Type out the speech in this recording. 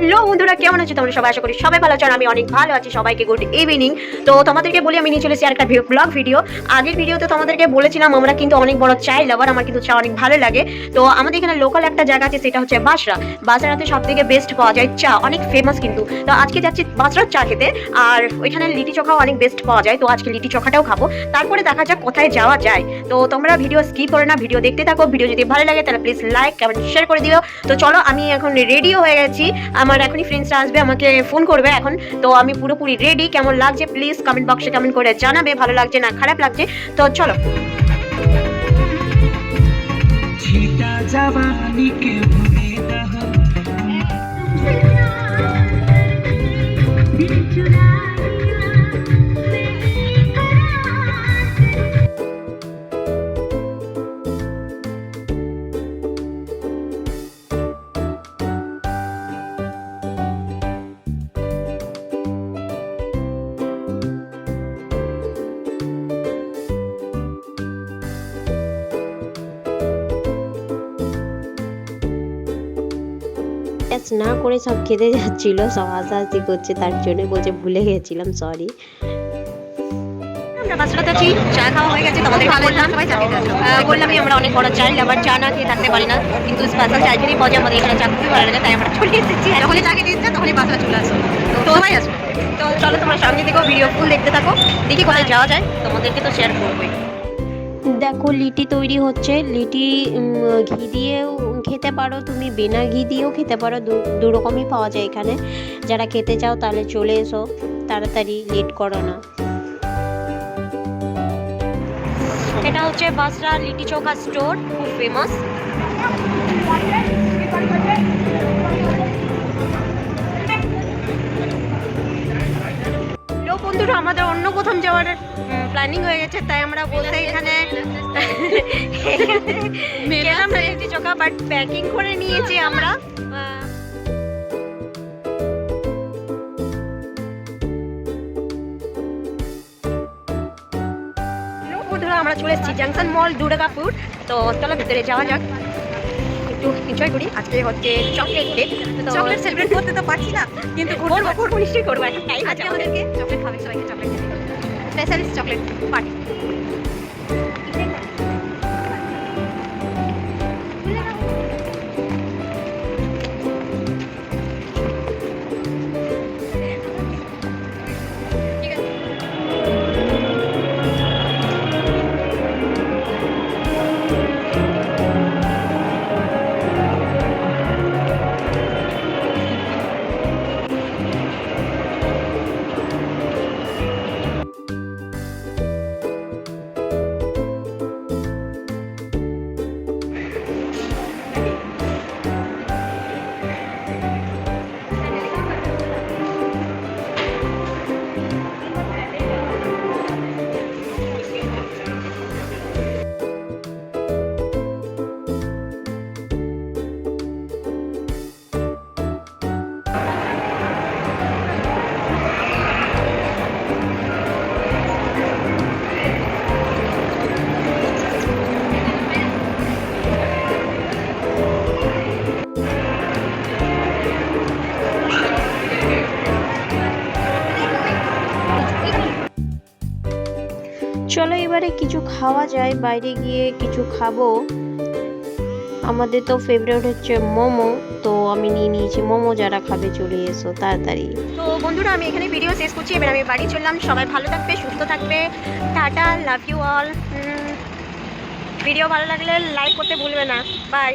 Hello বন্ধুরা, কেমন আছো তোমরা? সবাই আশা করি সবাই ভালো আছো আমি অনেক ভালো আছি। সবাইকে গুড ইভিনিং তো তোমাদেরকে বলি, আমি নিয়ে চলেছি আর একটা ব্লগ ভিডিও আগের ভিডিওতে তোমাদেরকে বলেছিলাম, আমরা কিন্তু অনেক বড় চাই লাভার আমার কিন্তু চা অনেক ভালো লাগে। তো আমাদের এখানে লোকাল একটা জায়গা আছে, সেটা হচ্ছে বাসরা বাসরাতে সব থেকে বেস্ট পাওয়া যায় চা, অনেক ফেমাস কিন্তু। তো আজকে যাচ্ছি বাসরার চা খেতে, আর ওইখানে লিটি চোখাও অনেক বেস্ট পাওয়া যায়। তো আজকে লিটি চোখাটাও খাব। তারপরে দেখা যাক কোথায় যাওয়া যায়। তো তোমরা ভিডিও স্কিপ করে না ভিডিও দেখতে থাকো। ভিডিও যদি ভালো লাগে, তাহলে প্লিজ লাইক কমেন্ট শেয়ার করে দিও। তো চলো, আমি এখন রেডিও হয়ে গেছি। আমার এখনই ফ্রেন্ডসরা আসবে, আমাকে ফোন করবে এখন। তো আমি পুরোপুরি রেডি কেমন লাগছে? প্লিজ কমেন্ট বক্সে কমেন্ট করে জানাবে। ভালো লাগছে না, খারাপ লাগছে? তো চলো। ম্যাচ না করে সব খেতে যাচ্ছিল সব হাসাহাসি করছে তার জন্য বলছে ভুলে গেছিলাম সরি চা খাওয়া হয়ে গেছে তোমাদের বললাম। বললামই আমরা অনেক বড় চাই আবার চা না খেয়ে থাকতে পারি না। কিন্তু স্পেশাল পাওয়া আমাদের এখানে চা লাগে তাই আমরা চলে এসেছি। যখনই চা খেতে তখনই বাসরা চলে আসো তো সবাই আসবে তো চলো তোমরা দেখো ভিডিও ফুল দেখতে থাকো দেখি কোথায় যাওয়া যায় তোমাদেরকে তো শেয়ার করবোই। দেখো, লিটি তৈরি হচ্ছে। লিটি ঘি দিয়েও খেতে পারো। তুমি বিনা ঘি দিয়েও খেতে পারো। দু- রকমই পাওয়া যায় এখানে। যারা খেতে চাও তাহলে চলে এসো। তাড়াতাড়ি লেট করো না। এটা হচ্ছে বাসরা লিটি চৌকা স্টোর, খুব ফেমাস বন্ধুরা, আমাদের অন্য কোথাও যাওয়ার প্ল্যানিং হয়ে গেছে তাই আমরা বলতে এখানে না লিটি চৌকা বাট প্যাকিং করে নিয়েছি আমরা। আমরা চলে এসেছি জাংশন মল দুর্গাপুর তো চলো ভিতরে যাওয়া যাক। একটু এনজয় করি। আজকে হচ্ছে চকলেট ডে চকলেট সেলিব্রেট করতে তো পারছি না কিন্তু করব নিশ্চয়ই করব। এখন টাইম আছে আমাদেরকে চকলেট খাবে সবাইকে চকলেট স্পেশালিস্ট চকলেট পার্টি। চলো এবারে কিছু খাওয়া যায়, বাইরে গিয়ে কিছু খাব। আমাদের তো ফেভারিট হচ্ছে মোমো, তো আমি নিয়ে নিয়েছি মোমো, যারা খাবে চলে এসো তাড়াতাড়ি। তো বন্ধুরা, আমি এখানে ভিডিও শেষ করছি, এবার আমি বাড়ি চললাম, সবাই ভালো থাকবে, সুস্থ থাকবে, tata love you all video ভালো লাগলে লাইক করতে ভুলবে না বাই